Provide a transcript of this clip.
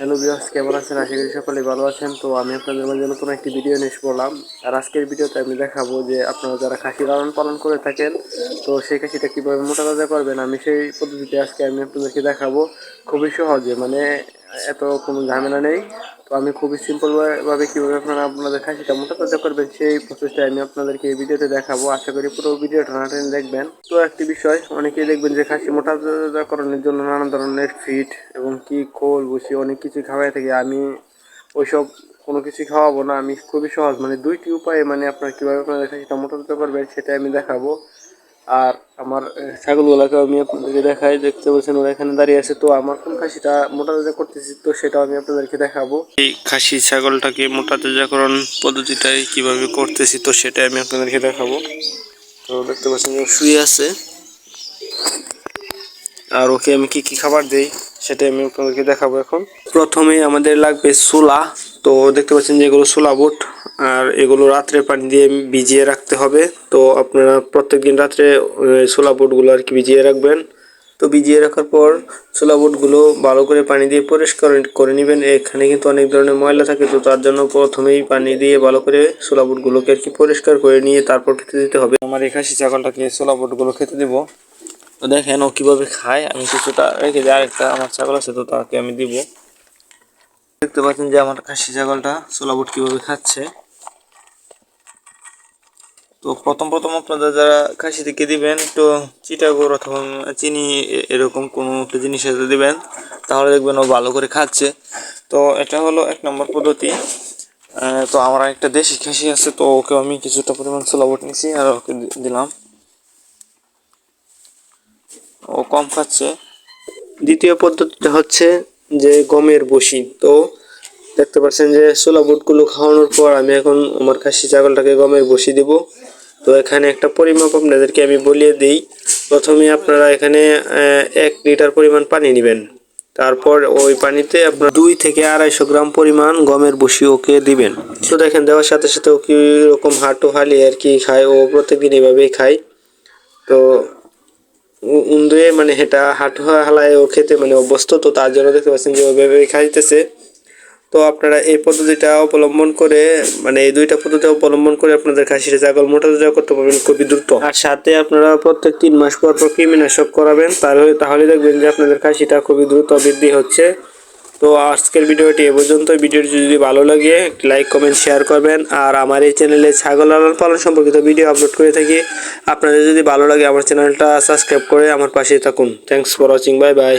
Hello বিয়াস কেমন আছেন? আশা করি সকলে ভালো আছেন। তো আমি আপনাদের মাঝে নতুন একটি ভিডিও নিয়ে পড়লাম। আর আজকের ভিডিওতে আমি দেখাবো যে আপনারা যারা খাসি লালন পালন করে থাকেন, তো সেই খাসিটা কীভাবে মোটা তাজা করবেন? আমি সেই পদ্ধতিতে আজকে আমি আপনাদেরকে দেখাবো। খুবই সহজে মানে এত কোনো ঝামেলা নেই। তো আমি খুবই সিম্পল ভাবে কীভাবে আপনারা আপনাদের খাসিটা মোটা তাজা করবেন। সেই প্রসেসটা আমি আপনাদেরকে এই ভিডিওতে দেখাবো। আশা করি পুরো ভিডিওটা না টেনে দেখবেন। তো একটি বিষয়, অনেকেই দেখবেন যে খাসি মোটা তাজাকরণের জন্য নানা ধরনের ফিট এবং কি খোল বসি অনেক কিছু খাওয়াই থাকি। আমি ওইসব কোনো কিছু খাওয়াবো না। আমি খুবই সহজ। মানে দুইটি উপায়ে মানে আপনার কীভাবে আপনাদের খাসিটা মোটা তাজা করবেন সেটা আমি দেখাবো। আর আমার ছাগলগুলোকে আমি আপনাদেরকে দেখাই, দেখতে পাচ্ছেন ওরা এখানে দাঁড়িয়ে আছে। তো আমার কোন খাসিটা মোটা তাজা করতেছি, তো সেটাও আমি আপনাদেরকে দেখাবো। এই খাসি ছাগলটাকে মোটা তাজাকরণ পদ্ধতিটাই কীভাবে করতেছি, তো সেটা আমি আপনাদেরকে দেখাবো। তো দেখতে পাচ্ছেন শুয়ে আছে। আর ওকে আমি কি কি খাবার দেই সেটা আমি আপনাদেরকে দেখাবো এখন। প্রথমে আমাদের লাগবে সোলা। তো দেখতে পাচ্ছেন যে এগুলো সোলা বুট। আর এগুলো রাত্রে পানি দিয়ে ভিজিয়ে রাখতে হবে। তো আপনারা প্রত্যেক দিন রাত্রে সোলা বুটগুলো আর কি ভিজিয়ে রাখবেন। তো ভিজিয়ে রাখার পর ছোলা বুটগুলো ভালো করে পানি দিয়ে পরিষ্কার করে নেবেন। এখানে কিন্তু অনেক ধরনের ময়লা থাকে, তো তার জন্য প্রথমেই পানি দিয়ে ভালো করে ছোলা বুটগুলোকে আর কি পরিষ্কার করে নিয়ে তারপর খেতে দিতে হবে। আমার এই খাসি ছাগলটাকে ছোলা বুটগুলো খেতে দেবো। তো দেখেন ও কীভাবে খায়। আমি কিছুটা রেখে দিই। আরেকটা আমার ছাগল আছে, তো তাকে আমি দিব। দেখতে পাচ্ছেন যে আমার খাসি ছাগলটা ছোলা বুট কীভাবে খাচ্ছে। তো প্রথম প্রথম আপনারা যারা খাসি থেকে দিবেন, তো চিটাগোর অথবা চিনি এরকম কোনো একটা জিনিস দিবেন, তাহলে দেখবেন ও ভালো করে খাচ্ছে। তো এটা হলো এক নম্বর পদ্ধতি। তো আমার একটা দেশি খাসি আছে, তো ওকে আমি কিছুটা পরিমাণ সোলাবট নিছি আর ওকে দিলাম। ও কম খাচ্ছে। দ্বিতীয় পদ্ধতিটা হচ্ছে যে গমের বসি। তো দেখতে পাচ্ছেন যে ছোলা বুটগুলো খাওয়ানোর পর আমি এখন আমার খাসি ছাগলটাকে গমের বসি দিব। তো এখানে একটা পরিমাপ আপনাদেরকে আমি বলিয়ে দিই। প্রথমে আপনারা এখানে এক লিটার পরিমাণ পানি নেবেন। তারপর ওই পানিতে আপনার দুই থেকে আড়াইশো গ্রাম পরিমাণ গমের বসি ওকে দিবেন। তো দেখেন, দেওয়ার সাথে সাথে ও কীরকম হাঁটু হালিয়ে আর কি খায়। ও প্রত্যেকদিন এভাবেই খায়। তো উন্দুয়ে মানে এটা হাঁটু হালায় ও খেতে মানে অভ্যস্ত। তো তার জন্য দেখতে পাচ্ছেন যে ওভাবে খাইতেছে। তো আপনারা এই পদ্ধতিটা অবলম্বন করে মানে এই দুইটা পদ্ধতি অবলম্বন করে আপনাদের খাসির ছাগল, মোটা তাজা করতে পারবেন, খুবই দ্রুত। আর সাথে আপনারা প্রত্যেক তিন মাস পর পর কৃমিনাশক করাবেন, তাহলে তাহলে দেখবেন যে আপনাদের খাসিটা খুবই দ্রুত বৃদ্ধি হচ্ছে। তো আজকের ভিডিওটি এ পর্যন্ত ভিডিওটি যদি ভালো লাগে, লাইক, কমেন্ট, শেয়ার করবেন। আর আমার এই চ্যানেলে ছাগল লালন পালন সম্পর্কিত ভিডিও আপলোড করে থাকি। আপনাদের যদি ভালো লাগে, আমার চ্যানেলটা সাবস্ক্রাইব করে আমার পাশে থাকুন। Thanks for watching bye bye